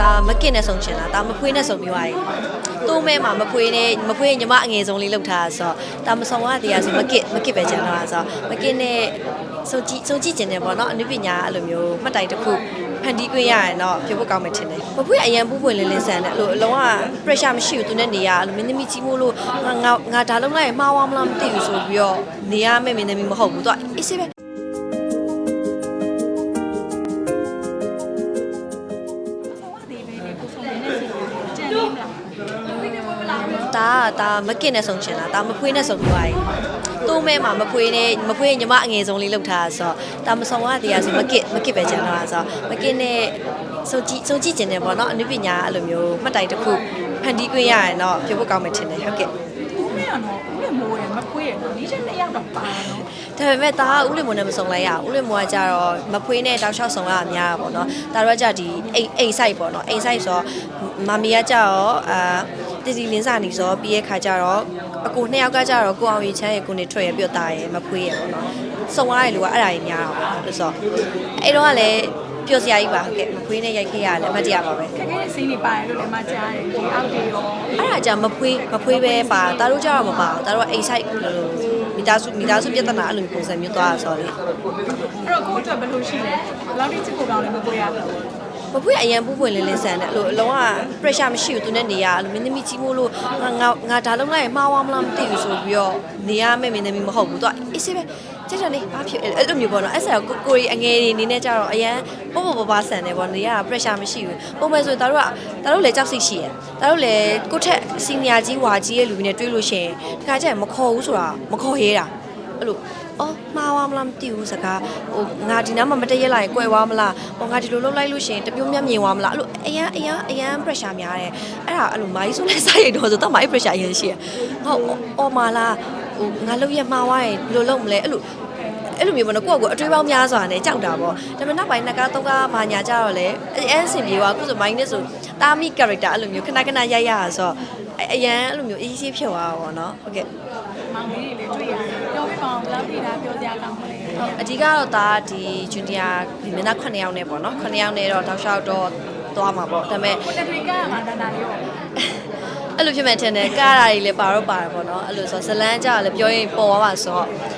ဒါမကင်နဲ့ဆုံချင်လားဒါမဖွေးနဲ့ဆုံပြီးသွားရင်သူ့မဲမှာမဖွေးနဲ့မဖွေးရင်ညီမအငယ်ဆုံးလေးလောက်ထားဆိုတော့ဒါမဆုံရတရားဆိုမကစ်မကစ်ပဲကျန်တော့ဆိုတော့မကစ်နဲ့စုံကြည့်စုံကြည့်ကျင်တယ်ပေါ့နော်အနုပညာအဲ့လိုမျိုးမှတ်တိုင်တစ်ခုဖန်တီးခွင့်ရရင်တော့ပြောဖို့ကောင်းမယ်ထင်တယ်မဖွေးအရန်ပူပွင့်လင်းလင်းဆန်တယ်အဲ့လိုအလုံးဝ pressure မရှိဘူးသူနဲ့နေရအဲ့လိုမင်းသမီးကြီးမို့လို့ငါငါငါဒါလုံးလိုက်ရင်မှားသွားမလားမသိဘူးဆိုပြီးတော့နေရမယ့်မင်းသမီးမဟုတ်ဘူးသူကအေးစေးပဲ ဒါကဒါမကင်နဲ့ဆုံချင်လားဒါမဖွေးနဲ့ဆုံပြီးသွားရင်သူ့မဲမှာမဖွေးနဲ့မဖွေးရင်ညီမအငယ်ဆုံးလေးလောက်ထားဆိုတော့ဒါမဆုံရတရားဆိုမကစ်မကစ်ပဲကျန်တော့ဆိုတော့မကစ်နဲ့စုံကြည့်စုံကြည့်ကျင်တယ်ပေါ့နော်အနုပညာအဲ့လိုမျိုးမှတ်တိုင်တစ်ခုဖန်တီးခွင့်ရရင်တော့ပြောဖို့ကောင်းမယ်ထင်တယ်ဟုတ်ကဲ့ဦးမ ရတော့ဦးလည်းမိုးရမခွေးရနော်ဒီချက်တစ်ယောက်တော့ပါနော်ဒါပေမဲ့ဒါကဥလင်မွန်နဲ့မဆုံလိုက်ရဘူးဥလင်မွန်ကကြတော့မဖွေးနဲ့တောက်လျှောက်ဆုံရတာများတာပေါ့နော်ဒါတော့ကကြဒီအိမ်အိမ်ဆိုင်ပေါ့နော်အိမ်ဆိုင်ဆိုတော့မမီကကြတော့အာတစီလင်းစာနေဆိုတော့ပြီးရဲ့ခါကြတော့အကိုနှစ်ယောက်ကကြတော့ကိုအောင်ရီချမ်းရဲ့ကိုနေထွက်ရပြီးတော့တာရယ်မဖွေးရပေါ့နော်ဆုံရတဲ့လူကအဲ့ဒါကြီးများတာပေါ့လို့ဆိုတော့အဲ့တော့ကလည်း ပျော်စရာကြီးပါဟုတ်ကဲ့မဖွေးနဲ့ရိုက်ခဲ့ရတယ်အမှတ်တရပါပဲခက်ခဲတဲ့စီးနေပါတယ်လို့လည်းမကြားတယ်ဒီအောက်တွေရောအဲ့ဒါကြမဖွေးမဖွေးပဲပါဒါတို့ကြတော့မပါဘူးဒါတို့ကအိမ်ဆိုင်လို့မိသားစုမိသားစုပြဿနာအဲ့လိုပုံစံမျိုးသွားတာဆိုတော့လေအဲ့တော့ကိုအတွက်ဘယ်လိုရှိလဲဘယ်လောက်ထိချစ်ဖို့ကောင်းလဲမခွေးရမဖွေးအရန်ပူပွင့်လင်းလင်းဆန်တယ်အဲ့လိုအလုံးဝ pressure မရှိဘူးသူနဲ့နေရအဲ့လိုမင်းသမီးကြီးမို့လို့ငါငါငါဒါလုံးလိုက်ရင်မှားသွားမလားမသိဘူးဆိုပြီးတော့နေရမယ့်မင်းသမီးမဟုတ်ဘူးသူကအေးစေးပဲ ကြက်ကြနေဘာဖြစ်အဲ့လိုမျိုးပေါ့နော်အဲ့ဆရာကိုကိုရီအငယ်တွေအနေနဲ့ကြတော့အရန်ပေါ့ပေါ့ပါပါဆန်တယ်ပေါ့နေရ pressure မရှိဘူးပုံမှန်ဆိုရင်တို့ကတို့လည်းကြောက်စိတ်ရှိရယ်တို့လည်းကိုထက် senior ကြီးဝါကြီးရဲ့လူတွေနဲ့တွေ့လို့ရှိရင်တခါကျရင်မခေါ်ဘူးဆိုတာမခေါ်ရဲတာအဲ့လိုအော်မှားသွားမလားမသိဘူးစကားဟိုငါဒီနားမှာမတည့်ရက်လိုက်ရင်ကွယ်သွားမလားဟိုငါဒီလိုလုပ်လိုက်လို့ရှိရင်တမျိုးမြတ်မြင်သွားမလားအဲ့လိုအရန်အရန်အရန် pressure များတယ်အဲ့ဒါအဲ့လိုမိုင်းဆိုလဲစားရတော့ဆိုတော့မိုင်း pressure အရင်ရှိရဟုတ်အော်မလား ဟိုငါလုပ်ရမှားသွားရင်ဘယ်လိုလုပ်မလဲအဲ့လိုအဲ့လိုမျိုးပေါ့နော်ကိုယ့်ကိုယ်အတွေးပေါင်းများစွာနဲ့ကြောက်တာပေါ့ဒါပေမဲ့နောက်ပိုင်းနှစ်ကားသုံးကားမာညာကြတော့လေအရင်အဆင်ပြေသွားခုဆိုမိုင်းနဲ့ဆိုတာမီ character အဲ့လိုမျိုးခဏခဏရိုက်ရတာဆိုတော့အရန်အဲ့လိုမျိုး easy ဖြစ်သွားတာပေါ့နော်ဟုတ်ကဲ့မောင်လေးတွေလည်းတွေ့ရတယ်ပြောပြပါအောင်ဘယ်လောက်ထိတာပြောစရာကောင်းမလဲအဓိကတော့ဒါဒီဂျူနီယာဒီမင်းသား9ယောက်နဲ့ပေါ့နော်9ယောက်နဲ့တော့တောက်လျှောက်တော့ သွားမှာပေါ့ဒါပေမဲ့ကိုတက်ရီကမှာတန်တာလေးရောအဲ့လိုဖြစ်မဲ့ထင်တယ်ကားရာတွေလည်းပါတော့ပါတယ်ပေါ့နော်အဲ့လိုဆိုဇလန်းကြလည်းပြောရင်ပေါ်သွားပါဆိုတော့အဲအ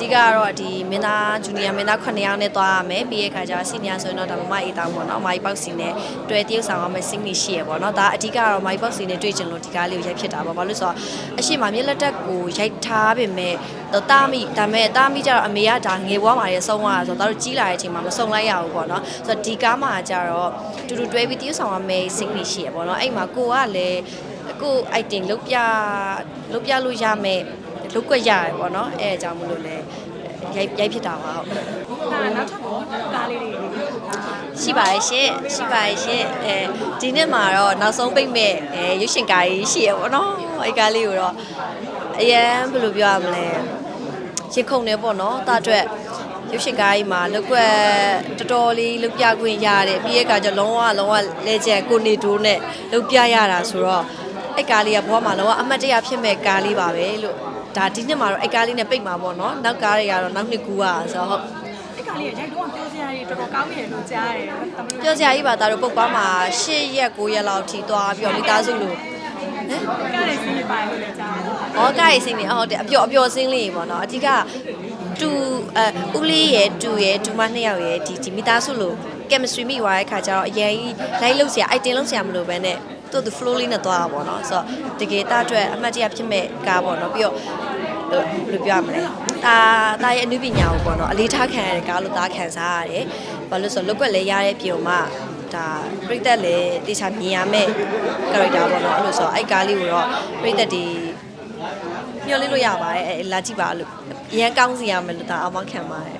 ဓိကကတော့ဒီမင်းသားဂျူနီယာမင်းသား9ယောက်နဲ့သွားရမယ်ပြီးရဲ့ခါကျစီနီယာဆိုရင်တော့ဒါမမအေးတောင်းပေါ့နော်မိုင်းပေါက်စီနဲ့တွေ့တရုပ်ဆောင်ရမယ်စင်းနေရှိရပေါ့နော်ဒါအဓိကတော့မိုင်းပေါက်စီနဲ့တွေ့ချင်လို့ဒီကားလေးကိုရိုက်ဖြစ်တာပေါ့ဘာလို့လဲဆိုတော့အရှိမမြေလက်တက်ကိုရိုက်ထားပေမဲ့တော့တာမိဒါပေမဲ့တာမိကျတော့အမေကဒါငယ်ဘွားမှာရေဆုံးသွားတာဆိုတော့တို့ကြီးလာတဲ့အချိန်မှာမဆုံးလိုက်ရဘူးပေါ့နော်ဆိုတော့ဒီကားမှာကျတော့တူတူတွဲပြီးတရုပ်ဆောင်ရမယ်စင်းနေရှိရပေါ့နော်အဲ့မှာကိုကလည်းကို item လုတ်ပြလုတ်ပြလို့ရမယ် လုတ်ကွက်ရတယ်ပေါ့နော်အဲအကြောင်းမလို့လဲရိုက်ရိုက်ဖြစ်တာပါဟုတ်ဒါနောက်ထပ်ကောကားလေးတွေရှိပါရဲ့ရှင်ရှိပါရဲ့ရှင်အဲဒီနေ့မှာတော့နောက်ဆုံးပိတ်မဲ့အဲရုပ်ရှင်ကားကြီးရှိရပေါ့နော်အဲကားလေးကိုတော့အရန်ဘယ်လိုပြောရမလဲရင်ခုန်နေပေါ့နော်တာအတွက်ရုပ်ရှင်ကားကြီးမှာလုတ်ကွက်တော်တော်လေးလုတ်ပြခွင့်ရတယ်ပြီးရဲ့ကကျလုံးဝလုံးဝလဲကျန်ကိုနေတိုးနဲ့လုတ်ပြရတာဆိုတော့အဲ့ကားလေးကဘွားမှာလုံးဝအမှတ်တရဖြစ်မဲ့ကားလေးပါပဲလို့ ဒါဒီနှစ်မှာတော့အဲ့ကားလေးနဲ့ပိတ်မှာပေါ့နော်နောက်ကားတွေကတော့နောက်နှစ်ကူอ่ะဆိုတော့ဟုတ်ဒီကားလေးရိုက်တော့ပြောစရာတွေတော်တော်ကောင်းနေတယ်လို့ကြားရတယ်တမလို့ပြောစရာကြီးပါဒါတို့ပုတ်ပါမှာ၈ရက်9ရက်လောက်ထိသွားပြီးတော့မိသားစုလို့ဟမ်ကားလေးစီးနေပါတယ်လို့လည်းကြားရတယ်။ဩကားရေးစင်းနေဟုတ်တယ်အပျော်အပျော်စင်းလေးပေါ့နော်။အဓိကတူအဲဦးလေးရယ်တူရယ်ဒူမနှစ်ယောက်ရယ်ဒီဒီမိသားစုလို့ chemistry မိသွားတဲ့ခါကျတော့အရင်ကြီး live လုပ်စရာ item လုပ်စရာမလိုဘဲနဲ့ သူ့သူ flow လေးနဲ့သွားတာပေါ့နော်။ဆိုတော့တကယ်တအတွက်အမှတ်တရဖြစ်မဲ့ကားပေါ့နော်။ပြီးတော့ဘယ်လိုပြောရမလဲ။ဒါဒါရဲ့အနုပညာကိုပေါ့နော်အလေးထားခံရတဲ့ကားလို့သားခံစားရတယ်။ဘာလို့လဲဆိုတော့လုတ်ွက်လဲရတဲ့ပြုံမှဒါပြိသက်လည်းတေချာမြင်ရမဲ့ character ပေါ့နော်အဲ့လိုဆိုတော့အဲ့ကားလေးကိုတော့ပြိသက်ဒီညှော်လင်းလို့ရပါတယ်အဲလာကြည့်ပါလို့အရန်ကောင်းစီရမယ်လို့ဒါအမောင်းခံပါတယ်ဟုတ်ကဲ့ပါ